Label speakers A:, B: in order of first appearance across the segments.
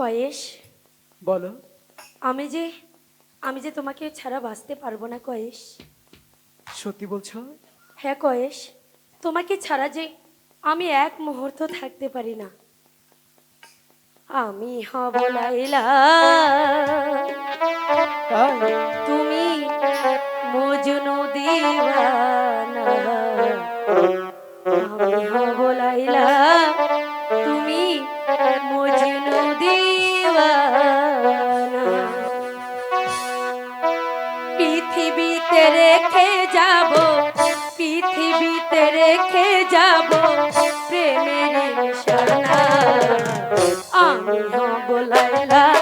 A: কয়েস
B: বলো।
A: আমি যে আমি যে তোমাকে ছাড়া বাঁচতে পারব না কয়েস
B: সত্যি বলছো?
A: হ্যাঁ কয়েশ। তোমাকে ছাড়া যে আমি এক মুহূর্ত থাকতে পারি না। আমি হব লাইলা। তুমি পৃথিবীতে রেখে যাব প্রেমের নিশানা আমি হব লাইলা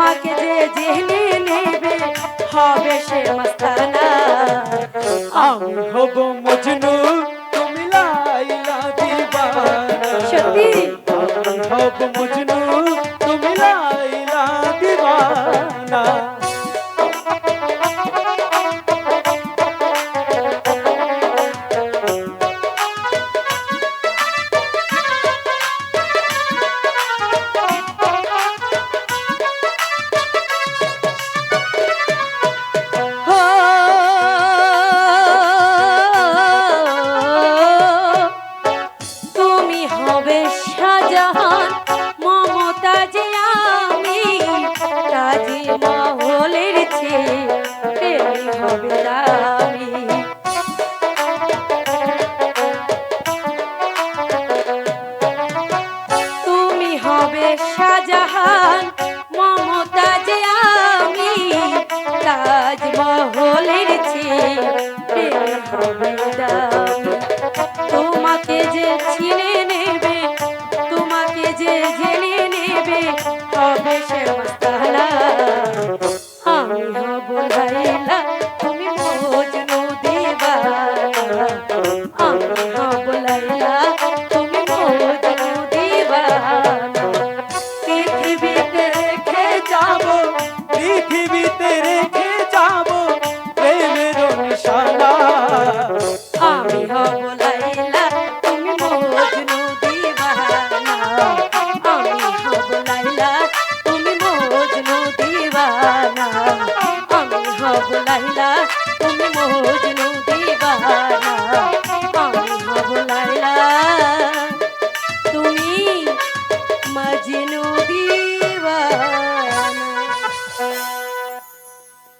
A: তোমাকে যে জেনে নেবে হবে সে মস্তানা।
B: আমি হব মজনু তুমি লাইলা দিবানা।
A: সত্যি?
B: আমি হব মজনু তুমি লাইলা দিবানা।
A: তুমি হবে শাহজাহান মমতাজ আমি তাজমহলের চেয়ে প্রেমী তোমাকে যে ছিল বুঝাইয়া